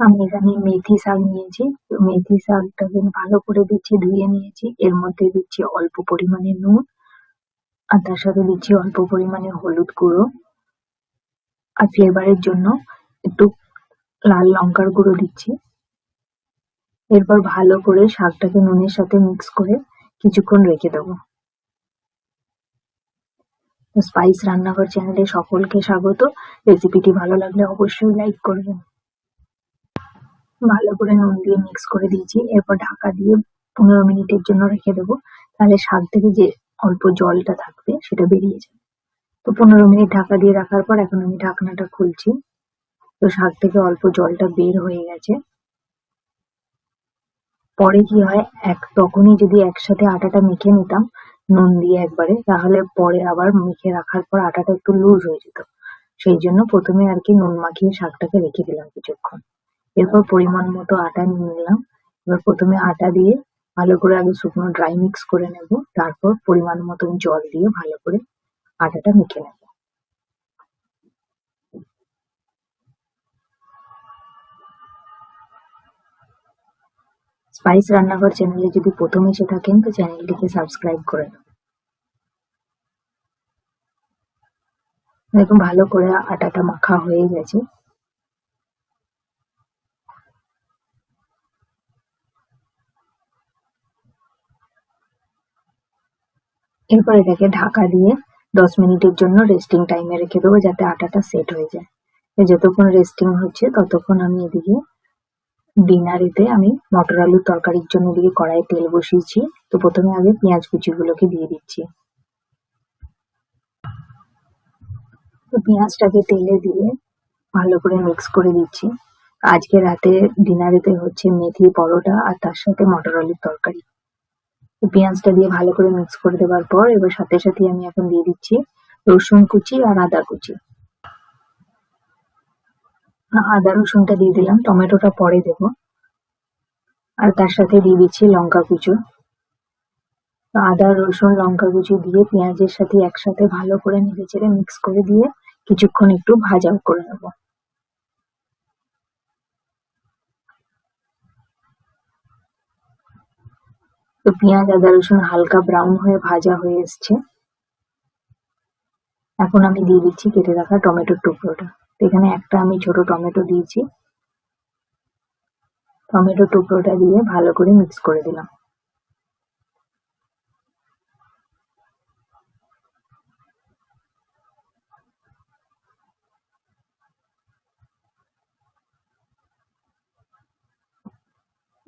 আমি এখানে মেথি শাক নিয়েছি মেথি শাকটাকে ভালো করে দিচ্ছি, ধুয়ে নিয়েছি। এর মধ্যে দিচ্ছি অল্প পরিমাণে নুন আর তার সাথে দিচ্ছি অল্প পরিমাণে হলুদ গুঁড়ো। আর ফ্লেভারের জন্য একটু লাল লঙ্কার গুঁড়ো দিচ্ছি। এরপর ভালো করে শাকটাকে নুনের সাথে মিক্স করে কিছুক্ষণ রেখে দেবো। স্পাইস রান্নাঘর চ্যানেলে সকলকে স্বাগত। রেসিপিটি ভালো লাগলে অবশ্যই লাইক করবেন। ভালো করে নুন দিয়ে মিক্স করে দিয়েছি। এরপর ঢাকা দিয়ে পনেরো মিনিটের জন্য রেখে দেবো। তাহলে শাক থেকে যে অল্প জলটা থাকবে, সেটা বেরিয়ে যাবে। তো পনেরো মিনিট ঢাকা দিয়ে রাখার পর এখন আমি ঢাকনাটা খুলছি। তো শাক থেকে অল্প জলটা বের হয়ে গেছে। পরে কি হয়, এক তখনই যদি একসাথে আটাটা মেখে নিতাম নুন দিয়ে একবারে, তাহলে পরে আবার মেখে রাখার পর আটাটা একটু লুজ হয়ে যেত। সেই জন্য প্রথমে আর কি নুন মাখিয়ে শাকটাকে রেখে দিলাম কিছুক্ষণ। এরপর পরিমাণ মতো আটা নিয়ে নিলাম। এবার প্রথমে আটা দিয়ে ভালো করে আগে শুকনো ড্রাই মিক্স করে নেব। তারপর পরিমাণ মতন জল দিয়ে ভালো করে আটাটা মেখে নেব। স্পাইস রান্নাঘর চ্যানেলে যদি প্রথম এসে থাকেন, তো চ্যানেলটিকে সাবস্ক্রাইব করে দেবেন দেখুন, ভালো করে আটাটা মাখা হয়ে গেছে। এরপর এটাকে ঢাকা দিয়ে দশ মিনিটের জন্য রেস্টিং টাইমে রেখে দেবো যাতে আটাটা সেট হয়ে যায়। যতক্ষণ রেস্টিং হচ্ছে ততক্ষণ আমি এদিকে ডিনারেতে আমি মটর আলুর তরকারির জন্য এদিকে কড়াইয়ে তেল বসিয়েছি। তো প্রথমে আগে পেঁয়াজ কুচিগুলোকে দিয়ে দিচ্ছি। তো পেঁয়াজটাকে তেলে দিয়ে ভালো করে মিক্স করে দিচ্ছি। আজকে রাতে ডিনারেতে হচ্ছে মেথি পরোটা আর তার সাথে মটর আলুর তরকারি। পেঁয়াজটা দিয়ে ভালো করে মিক্স করে দেওয়ার পর এবার সাথে সাথে আমি এখন দিয়ে দিচ্ছি রসুন কুচি আর আদা কুচি। আদা রসুনটা দিয়ে দিলাম, টমেটোটা পরে দেব। আর তার সাথে দিয়ে দিচ্ছি লঙ্কা কুচো। আদা, রসুন, লঙ্কা কুচি দিয়ে পেঁয়াজের সাথে একসাথে ভালো করে নেড়ে চেড়ে মিক্স করে দিয়ে কিছুক্ষণ একটু ভাজাও করে নেব। তো পেঁয়াজ, আদা, রসুন হালকা ব্রাউন হয়ে ভাজা হয়ে এসছে। এখন আমি দিয়ে দিচ্ছি কেটে রাখা টমেটোর টুকরোটা। এখানে একটা আমি ছোট টমেটো দিয়েছি। টমেটো টুকরোটা দিয়ে ভালো করে মিক্স করে দিলাম।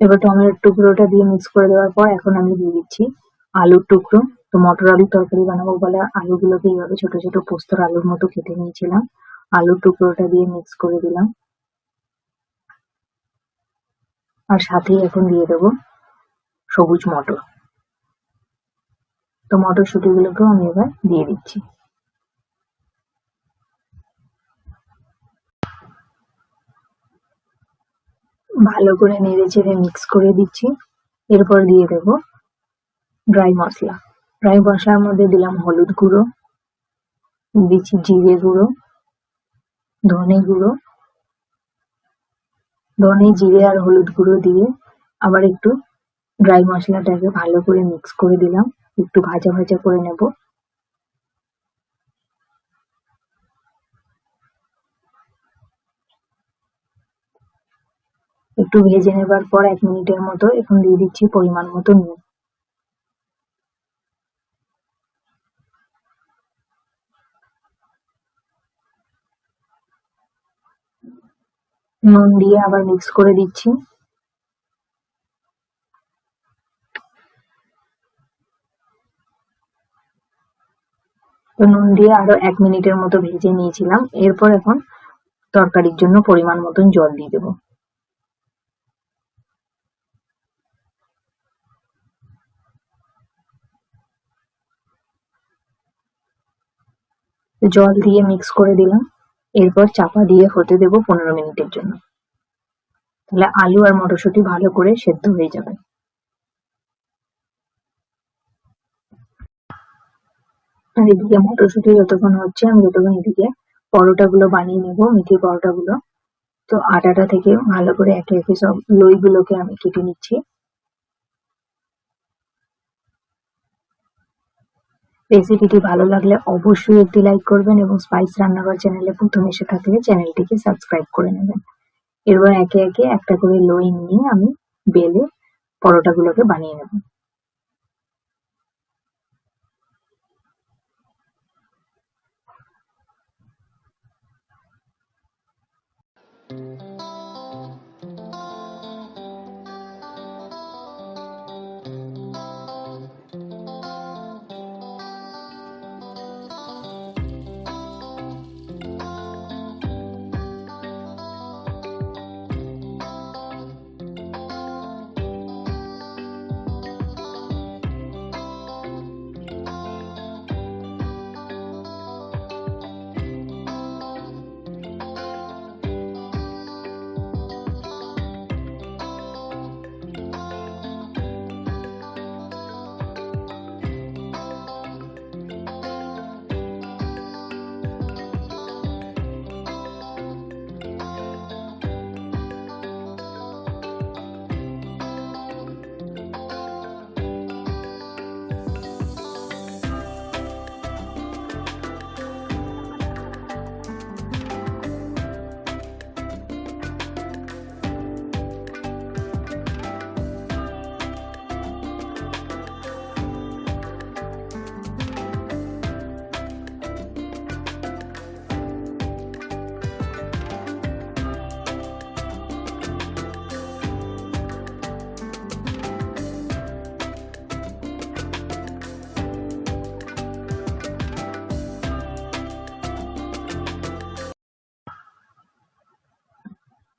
এবার টমেটোর টুকরোটা দিয়ে মিক্স করে দেওয়ার পর এখন আমি দিয়ে দিচ্ছি আলুর টুকরো। তো মটর আলুর তরকারি বানাবো বলে আলুগুলোকে এইভাবে ছোট ছোট পোস্তর আলুর মতো কেটে নিয়েছিলাম। আলুর টুকরোটা দিয়ে মিক্স করে দিলাম। আর সাথেই এখন দিয়ে দেবো সবুজ মটর। তো মটরশুঁটিগুলোকেও আমি এবার দিয়ে দিচ্ছি। ভালো করে নেড়ে চেড়ে মিক্স করে দিচ্ছি। এরপর দিয়ে দেব ড্রাই মশলা। ড্রাই মশলার মধ্যে দিলাম হলুদ গুঁড়ো, দিচ্ছি জিরে গুঁড়ো, ধনে গুঁড়ো, ধনে, জিরে আর হলুদ গুঁড়ো দিয়ে আবার একটু ড্রাই মশলাটাকে ভালো করে মিক্স করে দিলাম। একটু ভাজা ভাজা করে নেব। একটু ভেজে নেবার পর এক মিনিটের মতো এখন দিয়ে দিচ্ছি পরিমাণ মতো নুন। নুন দিয়ে আবার মিক্স করে দিচ্ছি। তো নুন দিয়ে আরও এক মিনিটের মতো ভেজে নিয়েছিলাম। এরপর এখন তরকারির জন্য পরিমাণ মতন জল দিয়ে দেবো। জল দিয়ে মিক্স করে দিলাম। এরপর চাপা দিয়ে হতে দেব পনেরো মিনিটের জন্য। তাহলে আলু আর মটরশুঁটি ভালো করে সেদ্ধ হয়ে যাবে। আর এদিকে মটরশুঁটি যতক্ষণ হচ্ছে, আমি যতক্ষণ এদিকে পরোটা গুলো বানিয়ে নেব মিঠি পরোটা গুলো তো আটাটা থেকে ভালো করে একে একে সব লইগুলোকে আমি কেটে নিচ্ছি। রেসিপিটি ভালো লাগলে অবশ্যই একটি লাইক করবেন এবং স্পাইস রান্নাঘর চ্যানেলে প্রথম এসে থাকলে চ্যানেলটিকে সাবস্ক্রাইব করে নেবেন। এরপর একে একে একটা করে লই নিয়ে আমি বেলে পরোটাগুলোকে বানিয়ে নেব। তো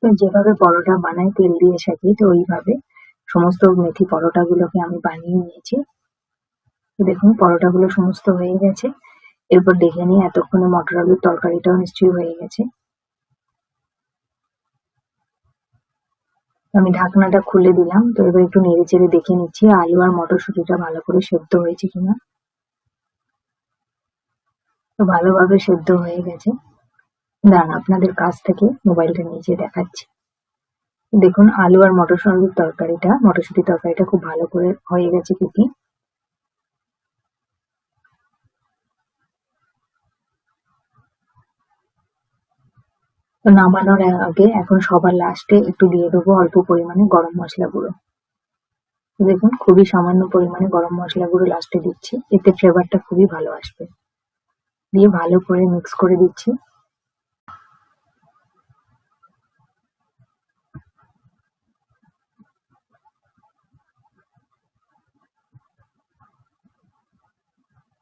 যেভাবে পরোটা বানাই, তেল দিয়ে সাজিয়ে তো ওইভাবে। সমস্ত মেথি পরোটাগুলোকে আমি বানিয়ে নিয়েছি। দেখুন, পরোটাগুলো সমস্ত হয়ে গেছে। এরপর দেখে নিই এতক্ষণে মটর আলুর তরকারিটাও নিশ্চয়ই হয়ে গেছে। আমি ঢাকনাটা খুলে দিলাম, তো এবার একটু নেড়ে চেড়ে দেখে নিচ্ছি আলু আর মটরশুঁটিটা ভালো করে সেদ্ধ হয়েছে কিনা। তো ভালোভাবে সেদ্ধ হয়ে গেছে। দাঁড়ান, আপনাদের কাছ থেকে মোবাইলটা নিচে দেখাচ্ছি। দেখুন, আলু আর মটরশুঁটির তরকারিটা মটরশুঁটির তরকারিটা খুব ভালো করে হয়ে গেছে কুকি। নামানোর আগে এখন সবার লাস্টে একটু দিয়ে দেবো অল্প পরিমাণে গরম মশলা গুঁড়ো। দেখুন, খুবই সামান্য পরিমাণে গরম মশলা গুঁড়ো লাস্টে দিচ্ছি, এতে ফ্লেভারটা খুবই ভালো আসবে। দিয়ে ভালো করে মিক্স করে দিচ্ছি।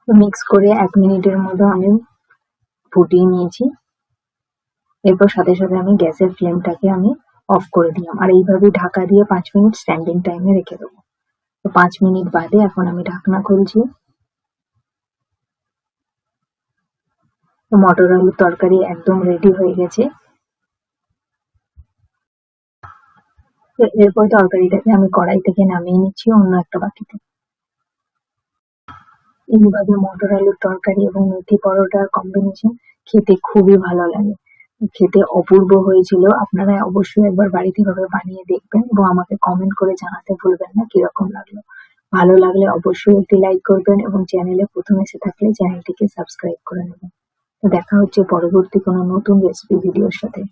মিক্স করে এক মিনিটের মতো আমি ফুটিয়ে নিয়েছি। এরপর সাথে সাথে আমি গ্যাসের ফ্লেমটাকে আমি অফ করে দিলাম। আর এইভাবে ঢাকা দিয়ে পাঁচ মিনিট স্ট্যান্ডিং টাইমে রেখে দেবো। তো পাঁচ মিনিট বাদে এখন আমি ঢাকনা খুলছি। মটর আলুর তরকারি একদম রেডি হয়ে গেছে। তো এরপর তরকারিটাকে আমি কড়াই থেকে নামিয়ে নিচ্ছি অন্য একটা বাটিতে। এইভাবে মটর আলুর তরকারি এবং মেথি পরোটার কম্বিনেশন খেতে খুবই ভালো লাগে। খেতে অপূর্ব হয়েছিল। আপনারা অবশ্যই একবার বাড়িতে ভাবে বানিয়ে দেখবেন এবং আমাকে কমেন্ট করে জানাতে ভুলবেন না কীরকম লাগল। ভালো লাগলে অবশ্যই একটি লাইক করবেন এবং চ্যানেলে প্রথম এসে থাকলে চ্যানেলটিকে সাবস্ক্রাইব করে নেবেন। দেখা হচ্ছে পরবর্তী কোনো নতুন রেসিপি ভিডিওর সাথে।